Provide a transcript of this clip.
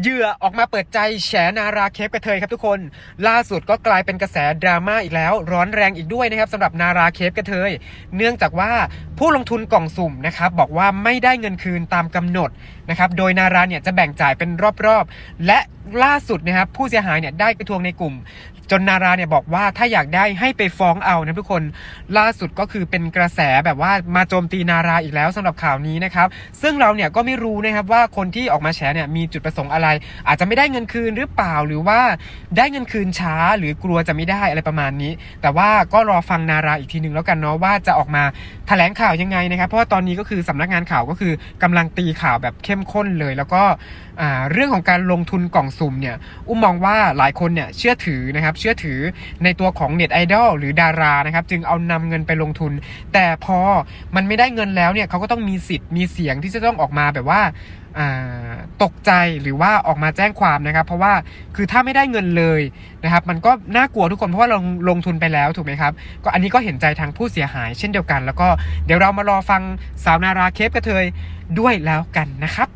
เหยื่อออกมาเปิดใจแฉนาราเคปกระเทยครับทุกคน ล่าสุดก็กลายเป็นกระแสดราม่าอีกแล้ว ร้อนแรงอีกด้วยนะครับสำหรับนาราเคปกระเทย เนื่องจากว่าผู้ลงทุนกล่องสุ่มนะครับบอกว่าไม่ได้เงินคืนตามกำหนดนะครับโดยนาราเนี่ยจะแบ่งจ่ายเป็นรอบๆ และล่าสุดนะครับผู้เสียหายเนี่ยได้ไปทวงในกลุ่ม จนนาราเนี่ยบอกว่าถ้าอยากได้ให้ไปฟ้องเอานะทุกคนล่าสุดก็คือเป็นกระแสแบบว่ามาโจมตีนาราอีกแล้วสำหรับข่าวนี้นะครับซึ่งเราเนี่ยก็ไม่รู้นะครับว่าคนที่ออกมาแฉเนี่ยมีจุดประสงค์อะไรอาจจะไม่ได้เงินคืนหรือเปล่าหรือว่าได้เงินคืนช้าหรือกลัวจะไม่ได้อะไรประมาณนี้ แต่ว่าก็รอฟังนาราอีกทีหนึ่งแล้วกันเนาะว่าจะออกมาแถลงข่าวยังไงนะครับ เพราะว่าตอนนี้ก็คือสำนักงานข่าวก็คือกำลังตีข่าวแบบเข้มข้นเลย แล้วก็เรื่องของการลงทุนกล่องสุ่มเนี่ยอุ้มมองว่าหลายคนเนี่ยเชื่อถือนะครับเชื่อถือในตัวของเน็ตไอดอลหรือดารานะครับจึงเอานำเงินไปลงทุน แต่พอมันไม่ได้เงินแล้วเนี่ยเขาก็ต้องมีสิทธิ์มีเสียงที่จะต้องออกมาแบบว่าตกใจหรือว่าออกมาแจ้งความนะครับ เพราะว่าคือถ้าไม่ได้เงินเลยนะครับ มันก็น่ากลัวทุกคนเพราะว่าเราลงทุนไปแล้วถูกไหมครับ ก็อันนี้ก็เห็นใจทางผู้เสียหายเช่นเดียวกัน แล้วก็เดี๋ยวเรามารอฟังสาวนาราเคปกระเทยด้วยแล้วกันนะครับ